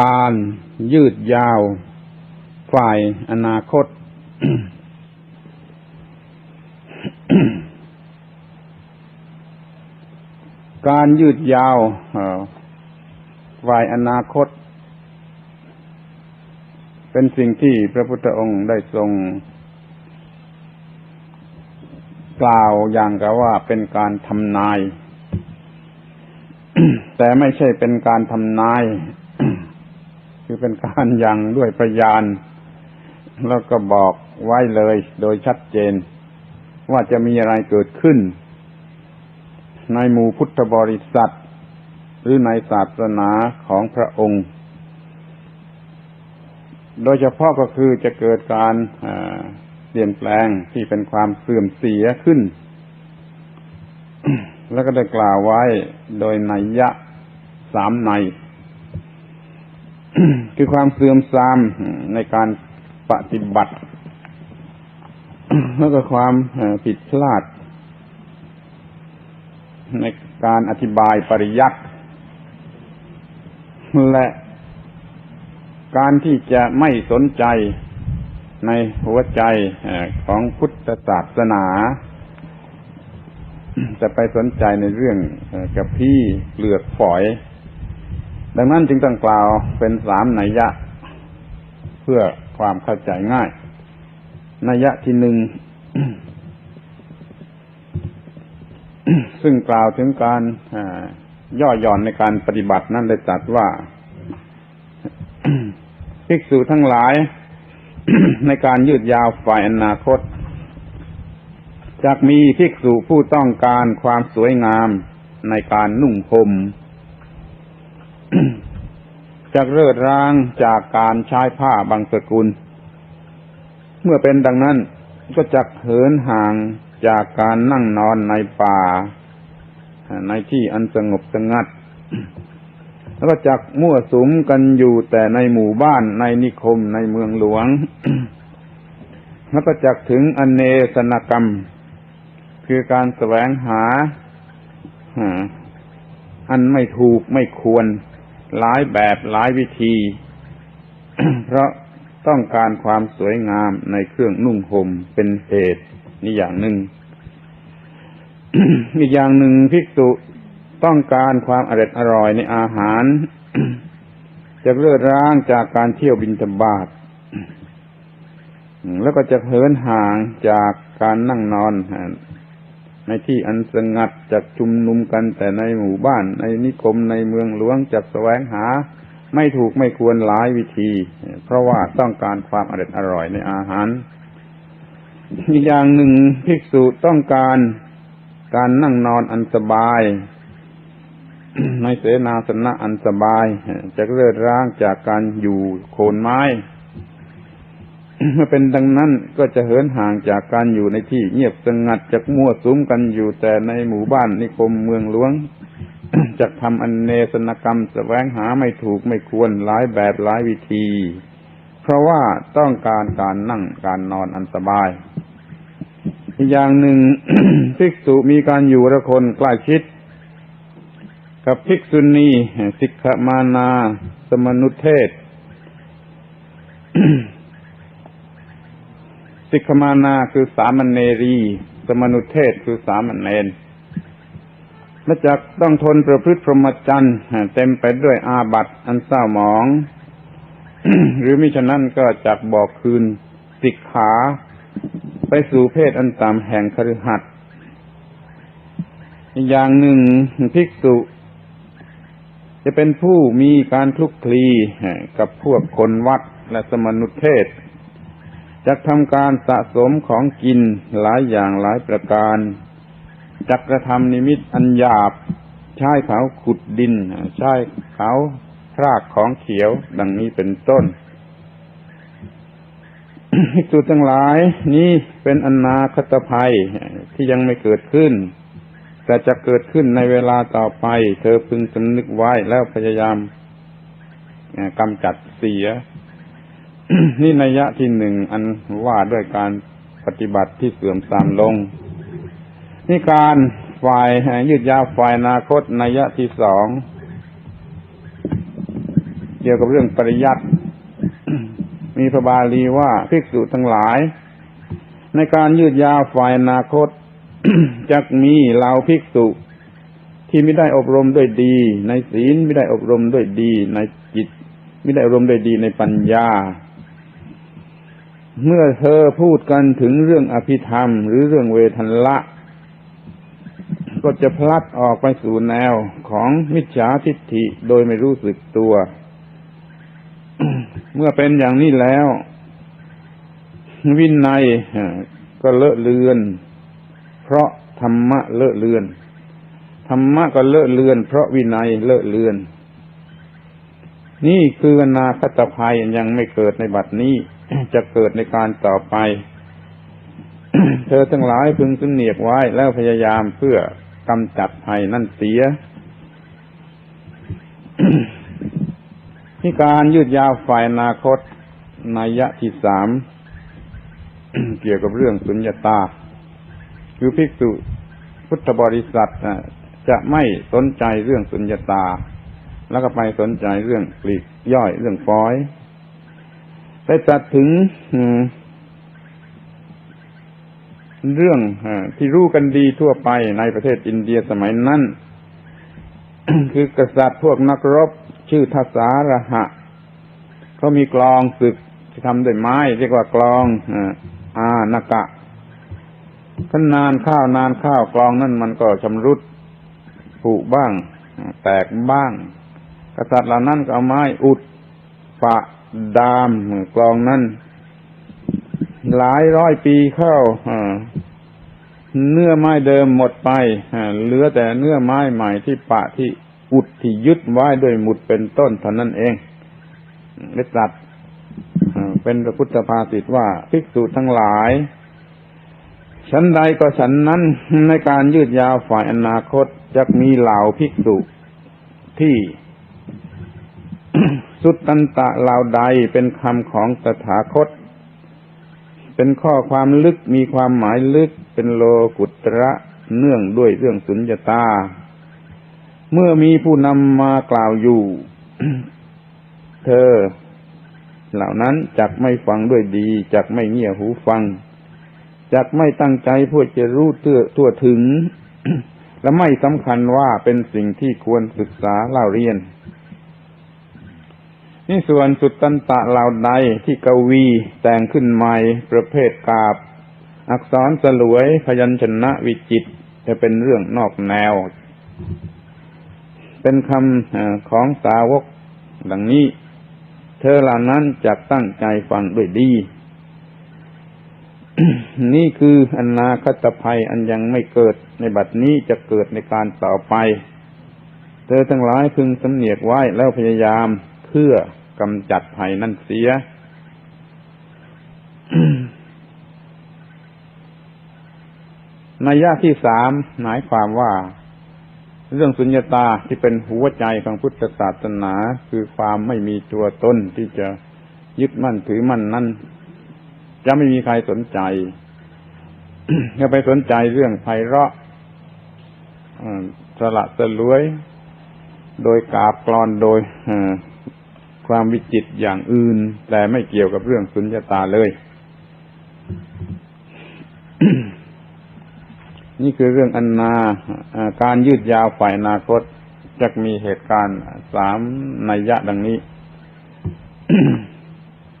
การยืดยาว ฝ่ายอนาคต การยืดยาวฝ่ายอนาคต เป็นสิ่งที่พระพุทธองค์ได้ทรง กล่าวอย่างกับว่าเป็นการทำนาย แต่ไม่ใช่เป็นการทำนาย คือเป็นการยังด้วยพยาน แล้วก็บอกไว้เลยโดยชัดเจน ว่าจะมีอะไรเกิดขึ้น ในหมู่พุทธบริษัท หรือในศาสนาของพระองค์ โดยเฉพาะก็คือจะเกิดการเปลี่ยนแปลงที่เป็นความเสื่อมเสียขึ้น แล้วก็ได้กล่าวไว้โดยนัยยะสามใน คือความเสื่อมทรามในการปฏิบัติ แล้วก็ความผิดพลาด ในการอธิบายปริยัติและการที่จะไม่สนใจในหัวใจของพุทธศาสนา จะไปสนใจในเรื่องกับพี่เปลือกฝอย ดังนั้นจึงต้องกล่าวเป็นสามนัยยะ เพื่อความเข้าใจง่าย นัยยะที่หนึ่งซึ่งกล่าวถึงการย่อหย่อนในการปฏิบัตินั้นได้ตรัสว่าภิกษุทั้งหลาย ในการยืดยาวฝ่ายอนาคตจากมีภิกษุผู้ต้องการความสวยงามในการนุ่งห่ม จากเลิดร้างจากการใช้ผ้าบางสกุล เมื่อเป็นดังนั้นก็จักเหินห่างจากการนั่งนอนในป่า ในที่อันสงบสงัด แล้วก็จักมั่วสุมกันอยู่แต่ในหมู่บ้านในนิคมในเมืองหลวง แล้วก็จักถึงอเนสนกรรม คือการแสวงหา อันไม่ถูกไม่ควร หลายแบบหลายวิธี เพราะต้องการความสวยงามในเครื่องนุ่งห่มเป็นเหตุนี่อย่างหนึ่งอีกอย่างหนึ่งภิกษุต้องการความอร่อยอร่อยในอาหาร จะเลือดร้างจากการเที่ยวบินทบาทแล้วก็จะเหินห่างจากการนั่งนอน ในที่อันสงัดจากชุมนุมกันแต่ในหมู่บ้าน ในนิคมในเมืองหลวงจักแสวงหา ไม่ถูกไม่ควรหลายวิธี เพราะว่าต้องการความอร่อยอร่อยในอาหาร อีกอย่างหนึ่งภิกษุต้องการการนั่งนอนอันสบาย ในเสนาสนะอันสบายจะเลิดร้างจากการอยู่โคนไม้ เมื่อเป็นดังนั้นก็จะเหินห่างจากการอยู่ในที่เงียบสงัดจากมั่วสุมกันอยู่แต่ในหมู่บ้านนิคมเมืองหลวงจะทำอันเนสนกรรมแสวงหาไม่ถูกไม่ควรหลายแบบหลายวิธี เพราะว่าต้องการการนั่งการนอนอันสบาย อีกอย่างหนึ่งภิกษุมีการอยู่ละคนใกล้ชิด กับภิกษุณีสิกขมานา สมนุเทศ สิกขมานาคือสามเณรี สมนุเทศคือสามเณรและจากต้องทนประพฤติพรหมจรรย์เต็มไปด้วยอาบัตอันเศร้าหมอง หรือมิฉะนั้นก็จักบอกคืนสิกขา ไปสู่เพศอันต่ำแห่งคฤหัสถ์อย่างหนึ่งภิกษุ จะเป็นผู้มีการคลุกคลีกับพวกคนวัดและสมนุเทศ จะทำการสะสมของกินหลายอย่างหลายประการจักกระทำนิมิตอันหยาบใช้เขาขุดดินใช้เขาพรากของเขียวดังนี้เป็นต้นภิกษุทั้งหลายนี้เป็นอนาคตภัยที่ยังไม่เกิดขึ้น แต่จะเกิดขึ้นในเวลาต่อไป เธอพึงสำนึกไว้แล้วพยายามกำจัดเสีย นี่นัยยะที่หนึ่งอันว่าด้วยการปฏิบัติที่เสื่อมทรามลง นี่การฝ่ายยืดยาวฝ่ายอนาคตนัยยะที่สองเกี่ยวกับเรื่องปริยัติมีพระบาลีว่าภิกษุทั้งหลาย ในการยืดยาวฝ่ายอนาคตจักมีเหล่าภิกษุ ที่ไม่ได้อบรมด้วยดี ในศีลไม่ได้อบรมด้วยดี ในจิตไม่ได้อบรมด้วยดีในปัญญา เมื่อเธอพูดกันถึงเรื่องอภิธรรม หรือเรื่องเวทันละ ก็จะพลัดออกไปสู่แนวของมิจฉาทิฏฐิโดยไม่รู้สึกตัว เมื่อเป็นอย่างนี้แล้ว วินัยก็เลอะเลือน เพราะธรรมะเลอะเลือน ธรรมะก็เลอะเลือน เพราะวินัยเลอะเลือน นี่คืออนาคตภัยยังไม่เกิดในบัดนี้ จะเกิดในการต่อไป เธอทั้งหลายพึงสำเนียกไว้แล้วพยายามเพื่อกำจัดภัยนั่นเสียที่การยืดยาวฝ่ายอนาคตนัยยะที่สาม เกี่ยวกับเรื่องสุญญตา คือภิกษุพุทธบริษัทจะไม่สนใจเรื่องสุญญตา แล้วก็ไปสนใจเรื่องปลีกย่อยเรื่องฟอย ได้จัดถึงเรื่องที่รู้กันดีทั่วไปในประเทศอินเดียสมัยนั้น คือกษัตริย์พวกนักรบชื่อทัสาระหะเขามีกลองศึกที่ทำด้วยไม้ เรียกว่ากลองอานากะขนนานข้าวนานข้าวกลองนั่นมันก็ชำรุดผุบ้าง แตกบ้าง กษัตริย์เหล่านั้นก็เอาไม้อุดปะ ดามกลองนั้นหลายร้อยปีเข้าเนื้อไม้เดิมหมดไปเหลือแต่เนื้อไม้ใหม่ที่ปะที่อุดที่ยึดไว้ด้วยหมุดเป็นต้นเท่านั้นเองได้ตรัสเป็นพระพุทธภาษิตว่าภิกษุทั้งหลายฉันใดก็ฉันนั้นในการยืดยาวฝ่ายอนาคตจะมีเหล่าภิกษุที่ สุตตันตะเหล่าใดเป็นคำของตถาคต เป็นข้อความลึกมีความหมายลึกเป็นโลกุตระเนื่องด้วยเรื่องสุญญตา เมื่อมีผู้นำมากล่าวอยู่ เธอ เหล่านั้นจักไม่ฟังด้วยดี จักไม่เงี่ยหูฟัง จักไม่ตั้งใจเพื่อจะรู้เตื้อทั่วถึง และไม่สำคัญว่าเป็นสิ่งที่ควรศึกษาเล่าเรียน นี่ส่วนสุดตันตะเหล่าใดที่กวีแต่งขึ้นใหม่ประเภทกาบ อักษรสลวยพยัญชนะวิจิต จะเป็นเรื่องนอกแนว เป็นคำของสาวกดังนี้ เธอเหล่านั้นจะตั้งใจฟังด้วยดี นี่คืออนาคตภัยอันยังไม่เกิดในบัดนี้จะเกิดในการต่อไป เธอทั้งหลายพึงสำเนียกไว้แล้วพยายาม พื่อกำจัดภัยนั่นเสีย นัยยะที่สามหมายความว่า เรื่องสุญญตาที่เป็นหัวใจของพุทธศาสนา คือความไม่มีตัวตนที่จะยึดมั่นถือมั่นนั้นจะไม่มีใครสนใจจะไปสนใจเรื่องไพเราะอ่าสละสลวย โดยกาบกรอนโดย ความวิจิตอย่างอื่น แต่ไม่เกี่ยวกับเรื่องสุญญตาเลย นี่คือเรื่องอันนาอ่าการยืดยาวฝ่ายอนาคตจะมีเหตุการณ์สามนัยยะดังนี้